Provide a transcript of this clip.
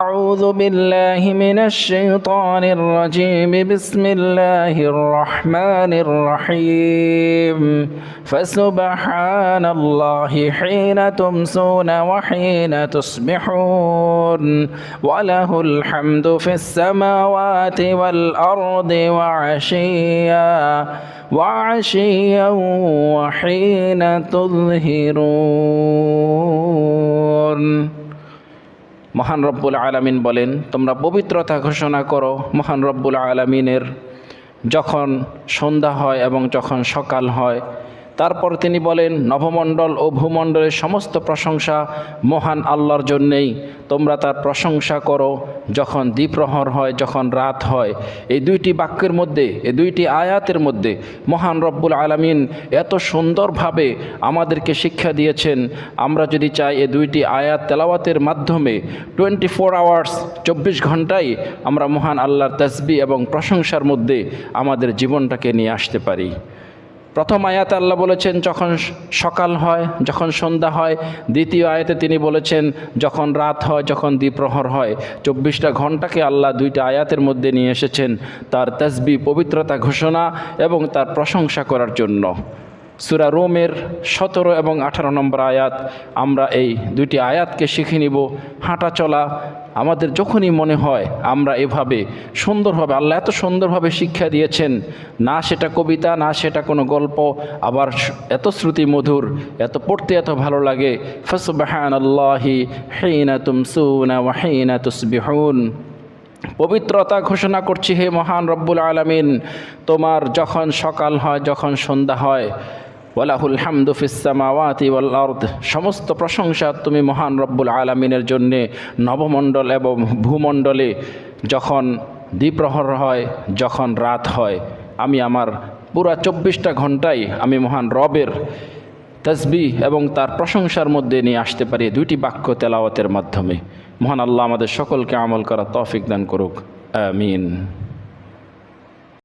أعوذ بالله من الشيطان الرجيم. بسم الله الرحمن الرحيم. فسبحان الله حين تمسون وحين تصبحون. وله الحمد في السماوات والأرض وعشيا وعشيا وحين تظهرون. মহান রব্বুল আলমিন বলেন, তোমরা পবিত্রতা ঘোষণা করো মহান রব্বুল আলমিনের। যখন সন্ধ্যা হয় এবং যখন সকাল হয় তারপর তিনি বলেন নভমণ্ডল ও ভূমণ্ডলের সমস্ত প্রশংসা মহান আল্লাহর জন্যেই। তোমরা তার প্রশংসা করো যখন দ্বিপ্রহর হয়, যখন রাত হয়। এই দুইটি বাক্যের মধ্যে, এই দুইটি আয়াতের মধ্যে মহান রব্বুল আলামিন এত সুন্দরভাবে আমাদেরকে শিক্ষা দিয়েছেন। আমরা যদি চাই এই দুইটি আয়াত তেলাওয়াতের মাধ্যমে টোয়েন্টি ফোর আওয়ার্স চব্বিশ ঘন্টাই আমরা মহান আল্লাহর তসবি এবং প্রশংসার মধ্যে আমাদের জীবনটাকে নিয়ে আসতে পারি। প্রথম আয়াতে আল্লাহ বলেছেন, যখন সকাল হয়, যখন সন্ধ্যা হয়, দ্বিতীয় আয়াতে তিনি বলেছেন, যখন রাত হয়, যখন দ্বিপ্রহর হয়। চব্বিশটা ঘন্টাকে আল্লাহ দুইটা আয়াতের মধ্যে নিয়ে এসেছেন, তার তসবি, পবিত্রতা ঘোষণা এবং তার প্রশংসা করার জন্য। সুরা রোমের সতেরো এবং আঠারো নম্বর আয়াত। আমরা এই দুইটি আয়াতকে শিখে নিব, হাঁটা চলা। আমাদের যখনই মনে হয় আমরা এভাবে সুন্দরভাবে, আল্লাহ এত সুন্দরভাবে শিক্ষা দিয়েছেন, না সেটা কবিতা, না সেটা কোনো গল্প, আবার এত শ্রুতি মধুর এত পড়তে এত ভালো লাগে। ফসবাহান আল্লাহি হেইনা তুমসুনা ওয়াহিনা তুসবিহুন। পবিত্রতা ঘোষণা করছি হে মহান রব্বুল আলমিন, তোমার যখন সকাল হয়, যখন সন্ধ্যা হয় ওয়ালাহুল হামদু ফিসামাওয়াতি ওয়াল সমস্ত প্রশংসা তুমি মহান রব্বুল আলমিনের জন্যে নবমণ্ডল এবং ভূমণ্ডলে যখন দ্বিপ্রহর হয়, যখন রাত হয়, আমি আমার পুরা চব্বিশটা ঘন্টাই আমি মহান রবের তসবি এবং তার প্রশংসার মধ্যে নিয়ে আসতে পারি দুইটি বাক্য তেলাওয়াতের মাধ্যমে। মহান আল্লাহ আমাদের সকলকে আমল করা তৌফিক দান করুক। আমিন।